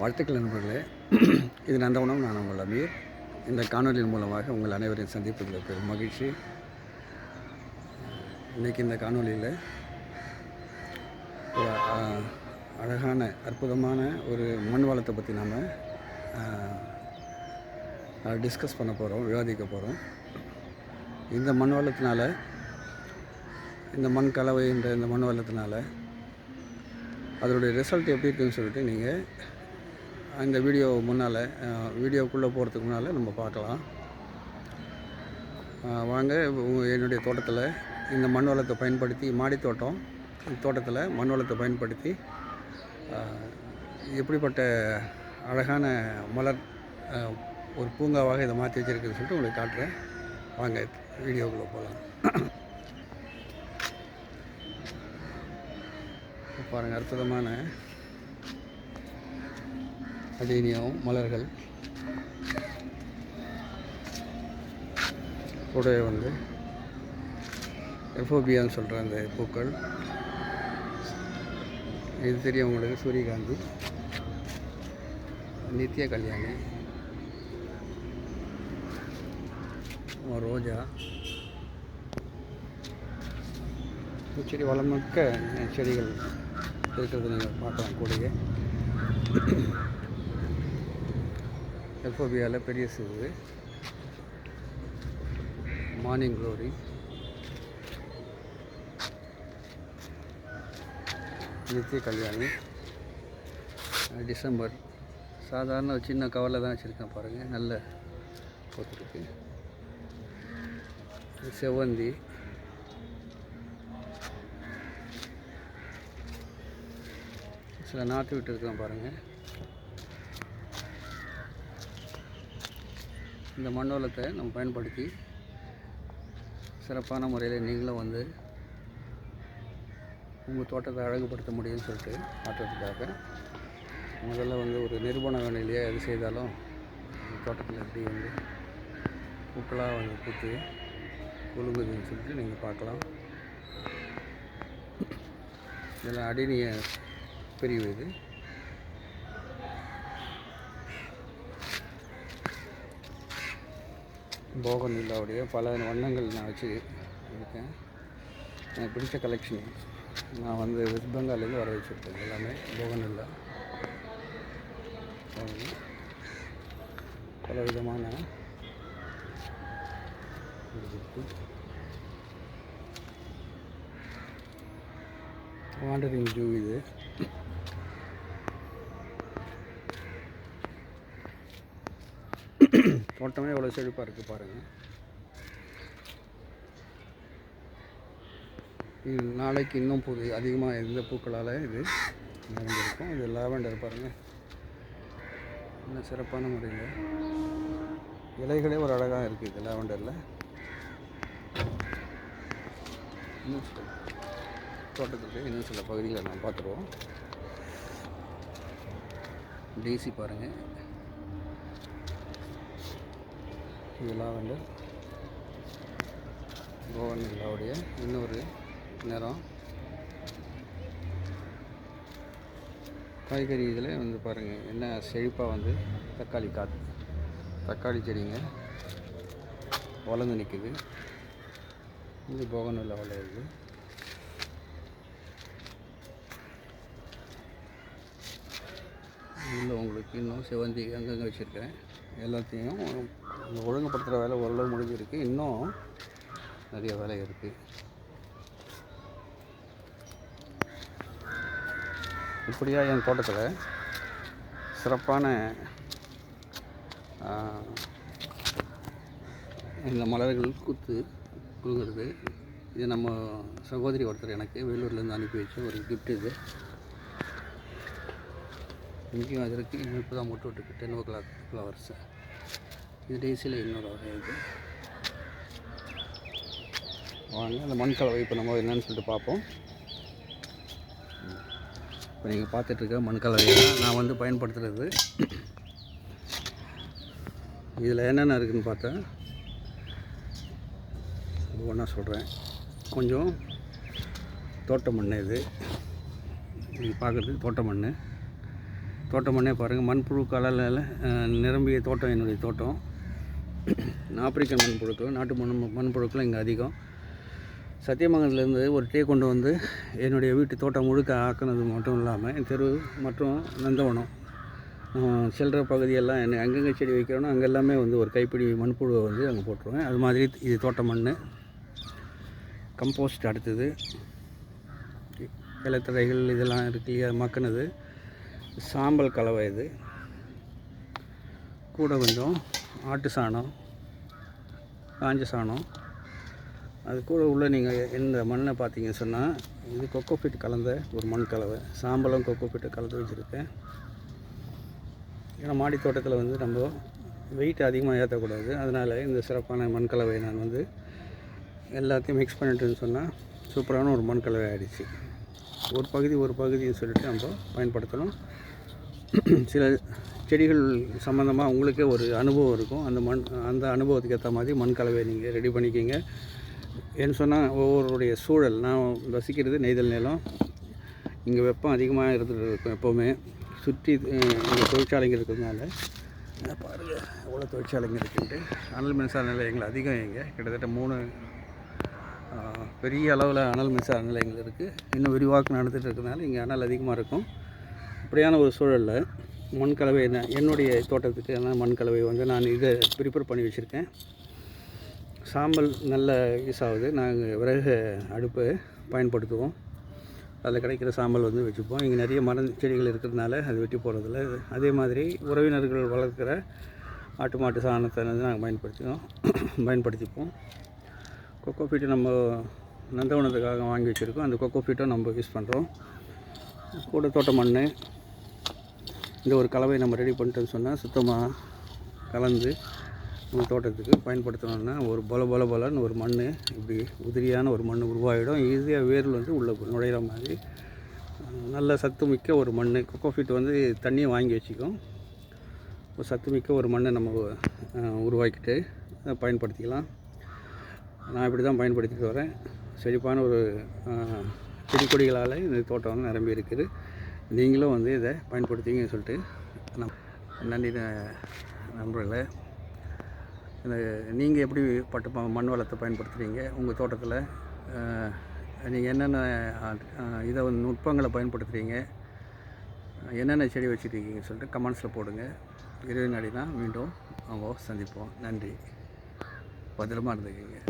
வாழ்த்துக்கள் நண்பர்களே. இது நந்தவனம் நான் உங்கள் அமீர். இந்த காணொலியின் மூலமாக உங்கள் அனைவரையும் சந்திப்பதில் பெரும் மகிழ்ச்சி. இன்றைக்கி இந்த காணொலியில் ஒரு அழகான அற்புதமான ஒரு மண் வளத்தை பற்றி நாம் டிஸ்கஸ் பண்ண போகிறோம் விவாதிக்க போகிறோம் இந்த மண் வளத்தினால் இந்த மண் கலவைன்ற இந்த மண் வளத்தினால அதனுடைய ரிசல்ட் எப்படி இருக்குன்னு சொல்லிட்டு நீங்கள் இந்த வீடியோ முன்னால் வீடியோக்குள்ளே போகிறதுக்கு முன்னால் நம்ம பார்க்கலாம். வாங்க என்னுடைய தோட்டத்தில் இந்த மண் வளத்தை பயன்படுத்தி மாடி தோட்டம் தோட்டத்தில் மண் வளத்தை பயன்படுத்தி எப்படிப்பட்ட அழகான மலர் ஒரு பூங்காவாக இதை மாற்றி வச்சுருக்குன்னு சொல்லிட்டு உங்களுக்கு காட்டுறேன். வாங்க வீடியோக்குள்ளே போகலாம் பாருங்கள் அற்புதமான அடீனியம் மலர்கள். கூடவே வந்து எஃபோபியான்னு சொல்கிற அந்த பூக்கள். இது தெரியும் உங்களுக்கு சூரியகாந்தி. நித்திய கல்யாணி. ரோஜா. பூச்செடி வளமிக்க செடிகள் இருக்கிறது நீங்கள் பார்க்கலாம் கூடிய எல்ஃபோபியாவில் பெரிய சிவு மார்னிங் க்ளோரி நித்திய கல்யாணி. டிசம்பர். சாதாரண ஒரு சின்ன கவரில் தான் வச்சுருக்கேன் பாருங்கள் நல்ல பூத்துருக்கு செவ்வந்தி. சில நாற்று விட்டு இருக்கலாம் பாருங்கள் இந்த மண்டோலத்தை நம்ம பயன்படுத்தி சிறப்பான முறையில் நீங்களும் வந்து உங்கள் தோட்டத்தை அழகுபடுத்த முடியும்னு சொல்லிட்டு மாற்றத்துக்காக முதல்ல வந்து ஒரு நிரூபண வேலையிலேயே எது செய்தாலும் தோட்டத்தில் எப்படி வந்து பூக்களாக வந்து பூத்து குலுங்குதுன்னு சொல்லிட்டு நீங்கள் பார்க்கலாம். இதில் அடினிய பிரிவு இது. போகனில்லாவுடைய பல வண்ணங்கள் நான் வச்சு இருக்கேன் எனக்கு பிடிச்ச கலெக்ஷன் நான் வந்து வெஸ்ட் பெங்காலேருந்து வர வச்சுருக்கேன் எல்லாமே போகனில்லா பல விதமான வாண்டரிங் ஜூ இது. தோட்டமே எவ்வளோ செழிப்பாக இருக்குது பாருங்கள் இது நாளைக்கு இன்னும் புது அதிகமாக இந்த பூக்களால் இது நிறைஞ்சிருக்கும் இது லாவெண்டர் பாருங்கள் இன்னும் சிறப்பான முறையில் இலைகளே ஒரு அழகாக இருக்குது இது லாவெண்டரில். இன்னும் சில தோட்டத்துக்கு இன்னும் சில பகுதிகளை நான் பார்த்துருவோம். டேசி பாருங்கள் இதெல்லாம் வந்து கோவன் நிலாவுடைய இன்னொரு நிறம் காய்கறி இதில் வந்து பாருங்கள் என்ன செழிப்பாக வந்து தக்காளி காத்து தக்காளி செடிங்க வளர்ந்து நிற்குது இது போகன் இல்லை வளருது இல்லை உங்களுக்கு இன்னும் செவந்தி அங்கங்கே வச்சுருக்கேன் எல்லாத்தையும் இந்த ஒழுங்குபடுத்துகிற வேலை ஓரளவு முடிஞ்சிருக்கு. இன்னும் நிறைய வேலை இருக்குது இப்படியா என் தோட்டத்தில் சிறப்பான இந்த மலர்கள் குத்து குழுங்குறது இது நம்ம சகோதரி ஒருத்தர் எனக்கு வேலூர்லேருந்து அனுப்பி வச்ச ஒரு கிஃப்ட் இது. இங்கேயும் அது இருக்குது இன்னும் இப்போ தான் முட்டு விட்டுருக்கு. டென் ஓ கிளாக் ஃப்ளவர்ஸு இது டேசியில் இன்னொரு வகை இருக்குது வாங்க அந்த மண் கலவை இப்போ நம்ம என்னன்னு சொல்லிட்டு பார்ப்போம். இப்போ நீங்கள் பார்த்துட்ருக்க மண் கலவை நான் வந்து பயன்படுத்துகிறது இதில் என்னென்ன இருக்குதுன்னு பார்த்தா ஒன்றா சொல்கிறேன் கொஞ்சம் தோட்ட மண் இது. நீங்கள் பார்க்குறதுக்கு தோட்ட மண் தோட்டம் பண்ணே பாருங்கள் மண்புழு கலரில் நிரம்பிய தோட்டம் என்னுடைய தோட்டம். ஆப்பிரிக்கன் மண்புழுக்கள் நாட்டு மண் மண்புழுக்கள் இங்கே அதிகம். சத்தியமங்கலத்துலேருந்து ஒரு டீ கொண்டு வந்து என்னுடைய வீட்டு தோட்டம் முழுக்க ஆக்கினது மட்டும் இல்லாமல் என் தெரு மற்றும் நந்தவனம் சில்லற பகுதியெல்லாம் என்ன எங்கெங்கே செடி வைக்கிறோன்னா அங்கே எல்லாமே வந்து ஒரு கைப்பிடி மண்புழுவை வந்து அங்கே போட்டுருவேன். அது மாதிரி இது தோட்ட மண் கம்போஸ்ட் அடுத்தது. இலத்தடைகள் இதெல்லாம் இருக்கு இல்லையா மக்கினது. சாம்பல் கலவை இது. கூட கொஞ்சம் ஆட்டு சாணம் காஞ்ச சாணம். அது கூட உள்ள நீங்கள் இந்த மண்ணை பார்த்தீங்க சொன்னால் இது கொக்கோபிட் கலந்த ஒரு மண் கலவை. சாம்பலும் கொக்கோபிட்டு கலந்து வச்சுருக்கேன். ஏன்னா மாடி தோட்டத்தில் வந்து நம்ம வெயிட் அதிகமாக ஏற்றக்கூடாது அதனால் இந்த சிறப்பான மண் கலவையை நான் வந்து எல்லாத்தையும் மிக்ஸ் பண்ணிட்டுன்னு சொன்னால் சூப்பரான ஒரு மண் கலவை ஆகிடுச்சு ஒரு பகுதி ஒரு பகுதின்னு சொல்லிட்டு நம்ம பயன்படுத்தணும். சில செடிகள் சம்மந்தமாக உங்களுக்கே ஒரு அனுபவம் இருக்கும். அந்த மண் அந்த அனுபவத்துக்கு ஏற்ற மாதிரி மண் கலவை நீங்கள் ரெடி பண்ணிக்கிங்க. ஏன்னு சொன்னால் ஒவ்வொருடைய சூழல். நான் வசிக்கிறது நெய்தல் நிலம். இங்கே வெப்பம் அதிகமாக இருந்துகிட்டு இருக்கும் எப்போவுமே. சுற்றி இங்கே தொழிற்சாலைங்க இருக்கிறதுனால பாருங்கள் எவ்வளோ தொழிற்சாலைங்க இருக்குன்ட்டு. அனல் மின்சார நிலையங்கள் அதிகம் இங்கே. கிட்டத்தட்ட மூணு பெரிய அளவில் அனல் மின்சார நிலையங்கள் இருக்குது இன்னும் விரிவாக்கம் நடந்துகிட்டு இருக்கிறதுனால இங்கே அனல் அதிகமாக இருக்கும். அப்படியான ஒரு சூழலில் மண் கலவை என்ன என்னுடைய தோட்டத்துக்கு என்ன மண் கலவை வந்து நான் இதை ப்ரிப்பேர் பண்ணி வச்சுருக்கேன். சாம்பல் நல்ல யூஸ் ஆகுது. நாங்கள் விறகு அடுப்பு பயன்படுத்துவோம். அதில் கிடைக்கிற சாம்பல் வந்து வச்சுப்போம். இங்கே நிறைய மர செடிகள் இருக்கிறதுனால அது வெட்டி போகிறதில்ல அதே மாதிரி உறவினர்கள் வளர்க்குற ஆட்டு மாட்டு சாணத்தை வந்து நாங்கள் பயன்படுத்தினோம் பயன்படுத்திப்போம். கொக்கோ ஃபீட்டு நம்ம நந்தவனத்துக்காக வாங்கி வச்சுருக்கோம். அந்த கொக்கோ ஃபீட்டும் நம்ம யூஸ் பண்ணுறோம் கூட தோட்ட மண் இந்த ஒரு கலவை நம்ம ரெடி பண்ணிட்டோம்னு சொன்னால் சுத்தமாக கலந்து நம்ம தோட்டத்துக்கு பயன்படுத்தணும்னா ஒரு பல பல பலன்னு ஒரு மண் இப்படி உதிரியான ஒரு மண் உருவாகிடும் ஈஸியாக வேர்ல் வந்து உள்ளே நுழையிற மாதிரி. நல்ல சத்துமிக்க ஒரு மண் கொக்கோ ஃபீட் வந்து தண்ணியை வாங்கி வச்சுக்கும். ஒரு சத்துமிக்க ஒரு மண்ணை நம்ம உருவாக்கிட்டு பயன்படுத்திக்கலாம். நான் இப்படி தான் பயன்படுத்திட்டு வரேன். செழிப்பான ஒரு செடி கொடிகளால் இந்த தோட்டம் வந்து நிரம்பி இருக்குது. நீங்களும் வந்து இதை பயன்படுத்துவீங்கன்னு சொல்லிட்டு நம் நன்றி நண்பர்களே. இந்த நீங்கள் எப்படி பட்டு மண் வளத்தை பயன்படுத்துகிறீங்க உங்கள் தோட்டத்தில் நீங்கள் என்னென்ன இதை வந்து நுட்பங்களை பயன்படுத்துகிறீங்க என்னென்ன செடி வச்சுருக்கீங்கன்னு சொல்லிட்டு கமெண்ட்ஸில் போடுங்க. இருபது தான் மீண்டும் அவங்க சந்திப்போம். நன்றி. பத்திரமா இருந்துக்கங்க.